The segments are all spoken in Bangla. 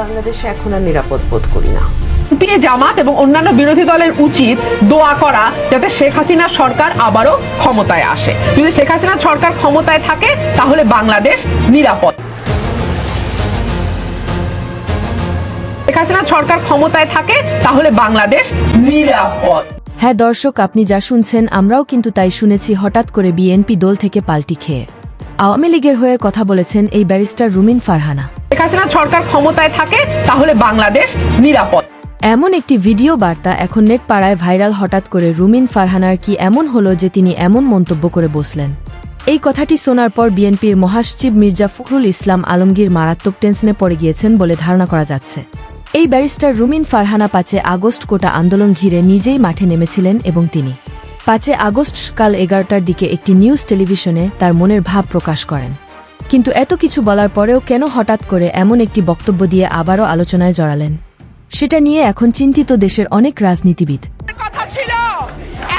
বাংলাদেশে এখন আর নিরাপদ বোধ করি না। বিএনপি জামাত এবং অন্যান্য বিরোধী দলের উচিত দোয়া করা যাতে শেখ হাসিনা সরকার আবারও ক্ষমতায় আসে। যদি শেখ হাসিনার সরকার ক্ষমতায় থাকে তাহলে বাংলাদেশ নিরাপদ। শেখ হাসিনার সরকার ক্ষমতায় থাকে তাহলে বাংলাদেশ নিরাপদ। হ্যাঁ দর্শক আপনি যা শুনছেন আমরাও কিন্তু তাই শুনেছি হঠাৎ করে বিএনপি দল থেকে পাল্টি খেয়ে। আওয়ামী লীগের হয়ে কথা বলেছেন এই ব্যারিস্টার রুমিন ফারহানা। শেখ হাসিনার সরকার ক্ষমতায় থাকে, তাহলে বাংলাদেশ নিরাপদ। এমন একটি ভিডিও বার্তা এখন নেট পাড়ায় ভাইরাল হঠাৎ করে রুমিন ফারহানার কি এমন হলো যে তিনি এমন মন্তব্য করে বসলেন? এই কথাটি শোনার পর বিএনপির মহাসচিব মির্জা ফখরুল ইসলাম আলমগীর মারাত্মক টেনশনে পড়ে গিয়েছেন বলে ধারণা করা যাচ্ছে। এই ব্যারিস্টার রুমিন ফারহানা পাঁচে আগস্ট কোটা আন্দোলন ঘিরে নিজেই মাঠে নেমেছিলেন এবং তিনি পাঁচে আগস্ট সকাল এগারোটার দিকে একটি নিউজ টেলিভিশনে তার মনের ভাব প্রকাশ করেন। কিন্তু এত কিছু বলার পরেও কেন হঠাৎ করে এমন একটি বক্তব্য দিয়ে আবারও আলোচনায় জড়ালেন? সেটা নিয়ে এখন চিন্তিত দেশের অনেক রাজনীতিবিদ। কথা ছিল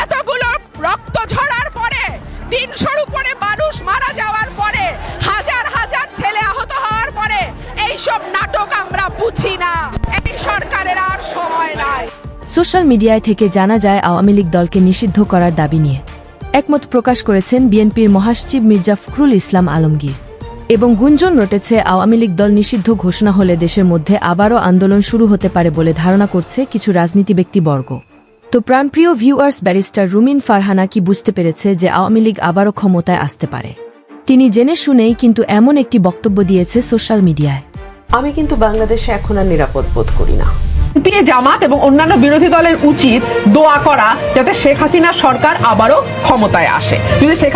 এতগুলো রক্ত ঝরার পরে তিনশোর উপরে মানুষ মারা যাওয়ার পরে হাজার হাজার ছেলে আহত হওয়ার পরে এইসব নাটক আমরা বুঝি না। এই সরকারের আর সময় নাই। সোশ্যাল মিডিয়ায় থেকে জানা যায় আওয়ামী লীগ দলকে নিষিদ্ধ করার দাবি নিয়ে। একমত প্রকাশ করেছেন বিএনপির মহাসচিব মির্জা ফখরুল ইসলাম আলমগীর। এবং গুঞ্জন রটেছে আওয়ামী লীগ দল নিষিদ্ধ ঘোষণা হলে দেশের মধ্যে আবারও আন্দোলন শুরু হতে পারে বলে ধারণা করছে কিছু রাজনীতি ব্যক্তিবর্গ। তো প্রাণপ্রিয় ভিউয়ার্স ব্যারিস্টার রুমিন ফারহানা কি বুঝতে পেরেছে যে আওয়ামী লীগ আবারও ক্ষমতায় আসতে পারে? তিনি জেনে শুনেই কিন্তু এমন একটি বক্তব্য দিয়েছে সোশ্যাল মিডিয়ায়। আমি কিন্তু বাংলাদেশে এখন আর নিরাপদ বোধ করি না। বিএনপি জামাত এবং অন্যান্য বিরোধী দলের উচিত দোয়া করা যাতে শেখ হাসিনার সরকার আবারও ক্ষমতায় আসে। যদি শেখ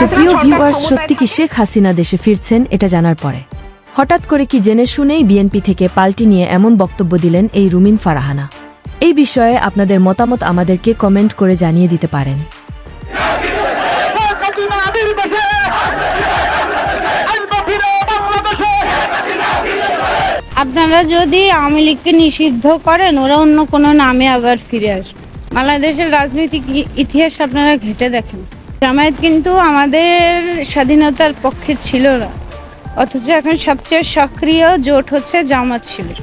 সত্যি কি শেখ হাসিনা দেশে ফিরছেন এটা জানার পরে। হঠাৎ করে কি জেনে শুনেই বিএনপি থেকে পাল্টি নিয়ে এমন বক্তব্য দিলেন এই রুমিন ফারাহানা। এই বিষয়ে আপনাদের মতামত আমাদেরকে কমেন্ট করে জানিয়ে দিতে পারেন। আপনারা যদি আওয়ামী লীগকে নিষিদ্ধ করেন, ওরা অন্য কোনো নামে আবার ফিরে আসবে। বাংলাদেশের রাজনৈতিক ইতিহাস আপনারা ঘেটে দেখেন। জামায়াত কিন্তু আমাদের স্বাধীনতার পক্ষে ছিল না। অথচ এখন সবচেয়ে সক্রিয় জোট হচ্ছে জামাত শিবির।